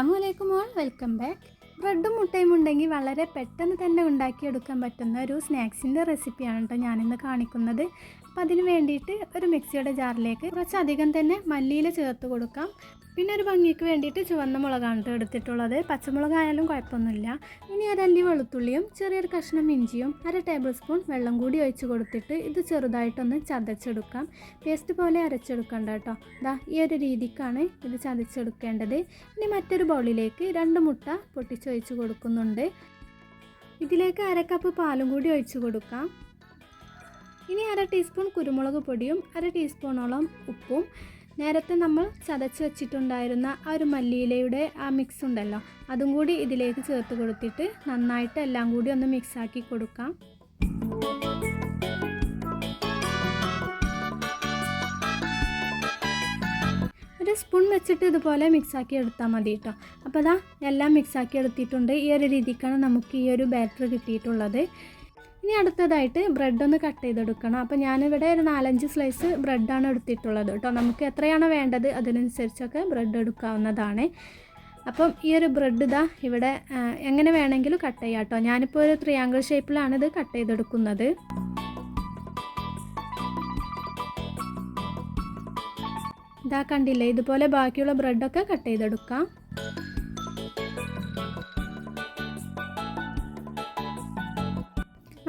അസ്സാം വലൈക്കും all. Welcome back. ബ്രെഡും മുട്ടയും ഉണ്ടെങ്കിൽ വളരെ പെട്ടെന്ന് തന്നെ ഉണ്ടാക്കിയെടുക്കാൻ പറ്റുന്ന ഒരു സ്നാക്സിന്റെ റെസിപ്പിയാണ് കേട്ടോ ഞാനിന്ന് കാണിക്കുന്നത്. അപ്പോൾ അതിന് വേണ്ടിയിട്ട് ഒരു മിക്സിയുടെ ജാറിലേക്ക് കുറച്ചധികം തന്നെ മല്ലിയില ചേർത്ത് കൊടുക്കാം. പിന്നെ ഒരു ഭംഗിക്ക് വേണ്ടിയിട്ട് ചുവന്ന മുളകാണ് കേട്ടോ എടുത്തിട്ടുള്ളത്. പച്ചമുളകായാലും കുഴപ്പമൊന്നുമില്ല. ഇനി ഒരല്ലി വെളുത്തുള്ളിയും ചെറിയൊരു കഷ്ണം ഇഞ്ചിയും അര ടേബിൾ സ്പൂൺ വെള്ളം കൂടി ഒഴിച്ച് കൊടുത്തിട്ട് ഇത് ചെറുതായിട്ടൊന്ന് ചതച്ചെടുക്കാം. പേസ്റ്റ് പോലെ അരച്ചെടുക്കണ്ട കേട്ടോ. ദാ ഈ ഒരു രീതിക്കാണ് ഇത് ചതച്ചെടുക്കേണ്ടത്. ഇനി മറ്റൊരു ബൗളിലേക്ക് രണ്ട് മുട്ട പൊട്ടിച്ചൊഴിച്ച് കൊടുക്കുന്നുണ്ട്. ഇതിലേക്ക് അര കപ്പ് പാലും കൂടി ഒഴിച്ചു കൊടുക്കാം. ഇനി അര ടീസ്പൂൺ കുരുമുളക് പൊടിയും അര ടീസ്പൂണോളം ഉപ്പും. നേരത്തെ നമ്മൾ ചതച്ച് വെച്ചിട്ടുണ്ടായിരുന്ന ആ ഒരു മല്ലിയിലയുടെ ആ മിക്സ് ഉണ്ടല്ലോ അതും കൂടി ഇതിലേക്ക് ചേർത്ത് കൊടുത്തിട്ട് നന്നായിട്ട് എല്ലാം കൂടി ഒന്ന് മിക്സാക്കി കൊടുക്കാം. ഒരു സ്പൂൺ വെച്ചിട്ട് ഇതുപോലെ മിക്സാക്കി എടുത്താൽ മതി കേട്ടോ അപ്പോൾ അതാ എല്ലാം മിക്സാക്കി എടുത്തിട്ടുണ്ട്. ഈ ഒരു രീതിക്കാണ് നമുക്ക് ഈ ഒരു ബാറ്റർ കിട്ടിയിട്ടുള്ളത്. ഇനി അടുത്തതായിട്ട് ബ്രെഡ് ഒന്ന് കട്ട് ചെയ്തെടുക്കണം. അപ്പോൾ ഞാനിവിടെ ഒരു നാലഞ്ച് സ്ലൈസ് ബ്രെഡാണ് എടുത്തിട്ടുള്ളത് കേട്ടോ നമുക്ക് എത്രയാണ് വേണ്ടത് അതിനനുസരിച്ചൊക്കെ ബ്രെഡ് എടുക്കാവുന്നതാണ്. അപ്പം ഈ ഒരു ബ്രെഡ് ഇതാ ഇവിടെ എങ്ങനെ വേണമെങ്കിലും കട്ട് ചെയ്യാം കേട്ടോ ഞാനിപ്പോൾ ഒരു ത്രിയാങ്കിൾ ഷേപ്പിലാണ് ഇത് കട്ട് ചെയ്തെടുക്കുന്നത്. ഇതാ കണ്ടില്ലേ? ഇതുപോലെ ബാക്കിയുള്ള ബ്രെഡൊക്കെ കട്ട് ചെയ്തെടുക്കാം.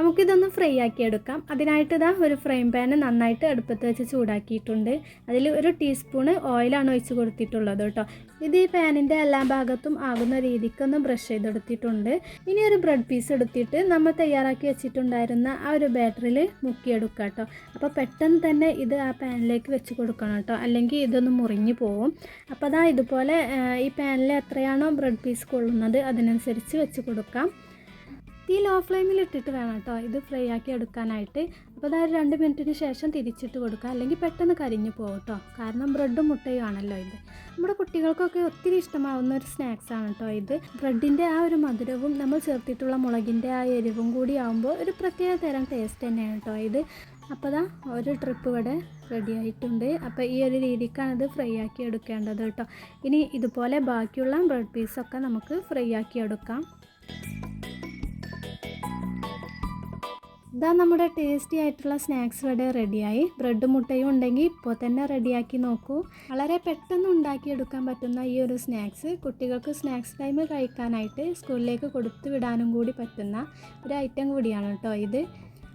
നമുക്കിതൊന്ന് ഫ്രൈ ആക്കി എടുക്കാം. അതിനായിട്ട് ഇതാ ഒരു ഫ്രൈ പാൻ നന്നായിട്ട് അടുപ്പത്ത് വെച്ച് ചൂടാക്കിയിട്ടുണ്ട്. അതിൽ ഒരു ടീസ്പൂണ് ഓയിലാണ് ഒഴിച്ച് കൊടുത്തിട്ടുള്ളത് കേട്ടോ. ഇത് ഈ പാനിന്റെ എല്ലാ ഭാഗത്തും ആകുന്ന രീതിക്കൊന്ന് ബ്രഷ് ചെയ്തെടുത്തിട്ടുണ്ട്. ഇനി ഒരു ബ്രെഡ് പീസ് എടുത്തിട്ട് നമ്മൾ തയ്യാറാക്കി വെച്ചിട്ടുണ്ടായിരുന്ന ആ ഒരു ബാറ്ററിൽ മുക്കിയെടുക്കുക കേട്ടോ. അപ്പോൾ പെട്ടെന്ന് തന്നെ ഇത് ആ പാനിലേക്ക് വെച്ച് കൊടുക്കണം കേട്ടോ. അല്ലെങ്കിൽ ഇതൊന്ന് മുറിഞ്ഞു പോവും. അപ്പോൾ അതാ ഇതുപോലെ ഈ പാനിൽ എത്രയാണോ ബ്രെഡ് പീസ് കൊള്ളുന്നത് അതിനനുസരിച്ച് വെച്ച് കൊടുക്കാം. തീ ലോ ഫ്ലെയിമിൽ ഇട്ടിട്ട് വേണം കേട്ടോ ഇത് ഫ്രൈ ആക്കി എടുക്കാനായിട്ട്. അപ്പോൾ അതായത് രണ്ട് മിനിറ്റിന് ശേഷം തിരിച്ചിട്ട് കൊടുക്കുക അല്ലെങ്കിൽ പെട്ടെന്ന് കരിഞ്ഞു പോകും കേട്ടോ കാരണം ബ്രെഡും മുട്ടയും ആണല്ലോ ഇത്. നമ്മുടെ കുട്ടികൾക്കൊക്കെ ഒത്തിരി ഇഷ്ടമാവുന്ന ഒരു സ്നാക്സ് ആണ് കേട്ടോ ഇത്. ബ്രെഡിന്റെ ആ ഒരു മധുരവും നമ്മൾ ചേർത്തിട്ടുള്ള മുളകിന്റെ ആ എരിവും കൂടി ആകുമ്പോൾ ഒരു പ്രത്യേക തരം ടേസ്റ്റ് തന്നെയാണ് കേട്ടോ ഇത്. അപ്പോൾ ദാ ഒരു ട്രിപ്പ് ഇവിടെ റെഡി ആയിട്ടുണ്ട്. അപ്പോൾ ഈ ഒരു രീതിക്കാണ് ഇത് ഫ്രൈ ആക്കി എടുക്കേണ്ടത് കേട്ടോ ഇനി ഇതുപോലെ ബാക്കിയുള്ള ബ്രെഡ് പീസൊക്കെ നമുക്ക് ഫ്രൈ ആക്കി എടുക്കാം. ഇതാ നമ്മുടെ ടേസ്റ്റി ആയിട്ടുള്ള സ്നാക്സ് ഇവിടെ റെഡിയായി ബ്രെഡ് മുട്ടയും ഉണ്ടെങ്കിൽ ഇപ്പോൾ തന്നെ റെഡിയാക്കി നോക്കൂ. വളരെ പെട്ടെന്ന് ഉണ്ടാക്കിയെടുക്കാൻ പറ്റുന്ന ഈ ഒരു സ്നാക്സ് കുട്ടികൾക്ക് സ്നാക്സ് ടൈം കഴിക്കാനായിട്ട് സ്കൂളിലേക്ക് കൊടുത്തു വിടാനും കൂടി പറ്റുന്ന ഒരു ഐറ്റം കൂടിയാണ് കേട്ടോ ഇത്.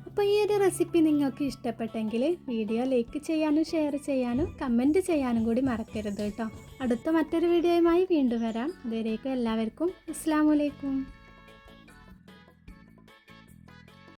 അപ്പോൾ ഈ ഒരു റെസിപ്പി നിങ്ങൾക്ക് ഇഷ്ടപ്പെട്ടെങ്കിൽ വീഡിയോ ലൈക്ക് ചെയ്യാനും ഷെയർ ചെയ്യാനും കമന്റ് ചെയ്യാനും കൂടി മറക്കരുത് കേട്ടോ. അടുത്ത മറ്റൊരു വീഡിയോയുമായി വീണ്ടും വരാം. അതുവരേക്കും എല്ലാവർക്കും അസ്സാം